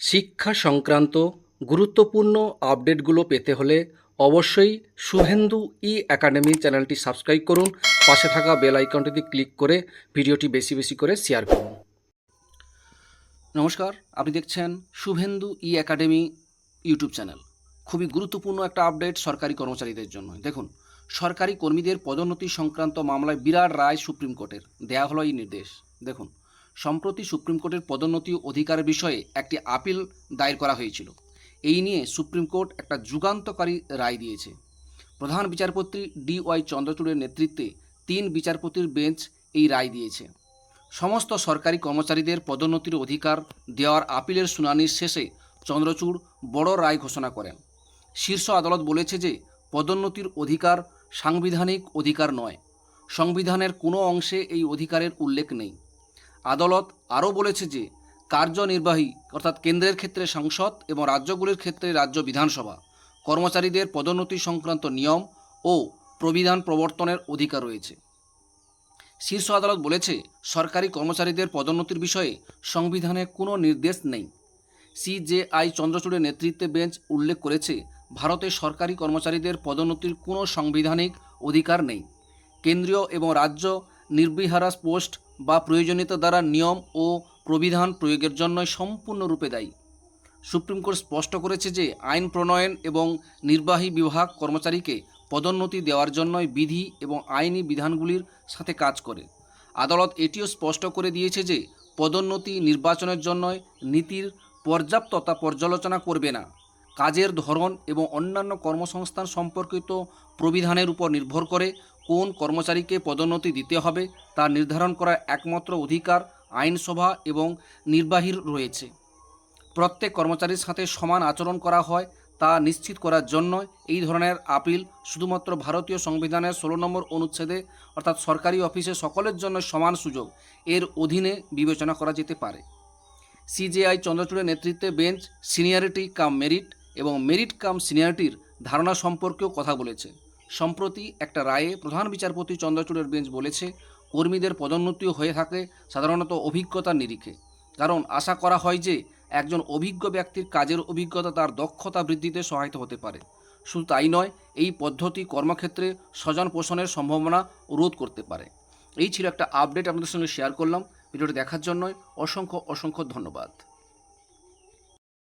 শিক্ষা সংক্রান্ত গুরুত্বপূর্ণ আপডেটগুলো পেতে হলে অবশ্যই শুভেন্দু ই একাডেমি চ্যানেলটি সাবস্ক্রাইব করুন। পাশে থাকা বেল আইকনটিতে ক্লিক করে ভিডিওটি বেশি বেশি করে শেয়ার করুন। নমস্কার, আপনি দেখছেন Shuvendu E academy YouTube channel. খুবই গুরুত্বপূর্ণ একটা আপডেট সরকারি কর্মচারীদের জন্য দেখুন, সরকারি কর্মীদের পদোন্নতি সংক্রান্ত মামলায় বিরাট রায় সুপ্রিম কোর্টের। দেয়া হলো এই নির্দেশ। দেখুন সম্প্রতি সুপ্রিম কোর্টের পদোন্নতি অধিকার বিষয়ে একটি আপিল দায়ের করা হয়েছিল। এই নিয়ে সুপ্রিম কোর্ট একটা যুগান্তকারী রায় দিয়েছে। প্রধান বিচারপতি ডি ওয়াই চন্দ্রচূড়ের নেতৃত্বে তিন বিচারপতির বেঞ্চ এই রায় দিয়েছে। সমস্ত সরকারি কর্মচারীদের পদোন্নতির অধিকার দেওয়ার আপিলের শুনানির শেষে চন্দ্রচূড় বড় রায় ঘোষণা করেন। শীর্ষ আদালত বলেছে যে, পদোন্নতির অধিকার সাংবিধানিক অধিকার নয়। সংবিধানের কোনো অংশে এই অধিকারের উল্লেখ নেই। আদালত আরও বলেছে যে, কার্যনির্বাহী, অর্থাৎ কেন্দ্রের ক্ষেত্রে সংসদ এবং রাজ্যগুলির ক্ষেত্রে রাজ্য বিধানসভা, কর্মচারীদের পদোন্নতি সংক্রান্ত নিয়ম ও প্রবিধান প্রবর্তনের অধিকার রয়েছে। শীর্ষ আদালত বলেছে, সরকারি কর্মচারীদের পদোন্নতির বিষয়ে সংবিধানে কোনো নির্দেশ নেই। সিজেআই চন্দ্রচূড়ের নেতৃত্বে বেঞ্চ উল্লেখ করেছে, ভারতে সরকারি কর্মচারীদের পদোন্নতির কোনো সাংবিধানিক অধিকার নেই। কেন্দ্রীয় এবং রাজ্য নির্বিহারাস পোস্ট বা প্রয়োজনীয়তা দ্বারা নিয়ম ও প্রবিধান প্রয়োগের জন্যই সম্পূর্ণরূপে দায়ী। সুপ্রিম কোর্ট স্পষ্ট করেছে যে আইন প্রণয়ন এবং নির্বাহী বিভাগ কর্মচারীকে পদোন্নতি দেওয়ার জন্যই বিধি এবং আইনি বিধানগুলির সাথে কাজ করে। আদালত এটিও স্পষ্ট করে দিয়েছে যে পদোন্নতি নির্বাচনের জন্যই নীতির পর্যাপ্ততা পর্যালোচনা করবে না। কাজের ধরন এবং অন্যান্য কর্মসংস্থান সম্পর্কিত প্রবিধানের উপর নির্ভর করে কোন কর্মচারীকে পদোন্নতি দিতে হবে তা নির্ধারণ করার একমাত্র অধিকার আইনসভা এবং নির্বাহীর রয়েছে। প্রত্যেক কর্মচারীর সাথে সমান আচরণ করা হয় তা নিশ্চিত করার জন্য এই ধরনের আপিল শুধুমাত্র ভারতীয় সংবিধানের ষোলো নম্বর অনুচ্ছেদে অর্থাৎ সরকারি অফিসে সকলের জন্য সমান সুযোগ এর অধীনে বিবেচনা করা যেতে পারে। সিজেআই চন্দ্রচূড়ের নেতৃত্বে বেঞ্চ সিনিয়রিটি কাম মেরিট এবং মেরিট কাম সিনিয়রিটির ধারণা সম্পর্কেও কথা বলেছে। সম্প্রতি একটা রায়ে প্রধান বিচারপতি চন্দ্রচূড়ের বেঞ্চ বলেছে, কর্মীদের পদোন্নতিও হয়ে থাকে সাধারণত অভিজ্ঞতার নিরিখে। কারণ আশা করা হয় যে, একজন অভিজ্ঞ ব্যক্তির কাজের অভিজ্ঞতা তার দক্ষতা বৃদ্ধিতে সহায়তা হতে পারে। শুধু তাই নয়, এই পদ্ধতি কর্মক্ষেত্রে স্বজন পোষণের সম্ভাবনা রোধ করতে পারে। এই ছিল একটা আপডেট আপনাদের সঙ্গে শেয়ার করলাম। ভিডিওটি দেখার জন্য অসংখ্য অসংখ্য ধন্যবাদ।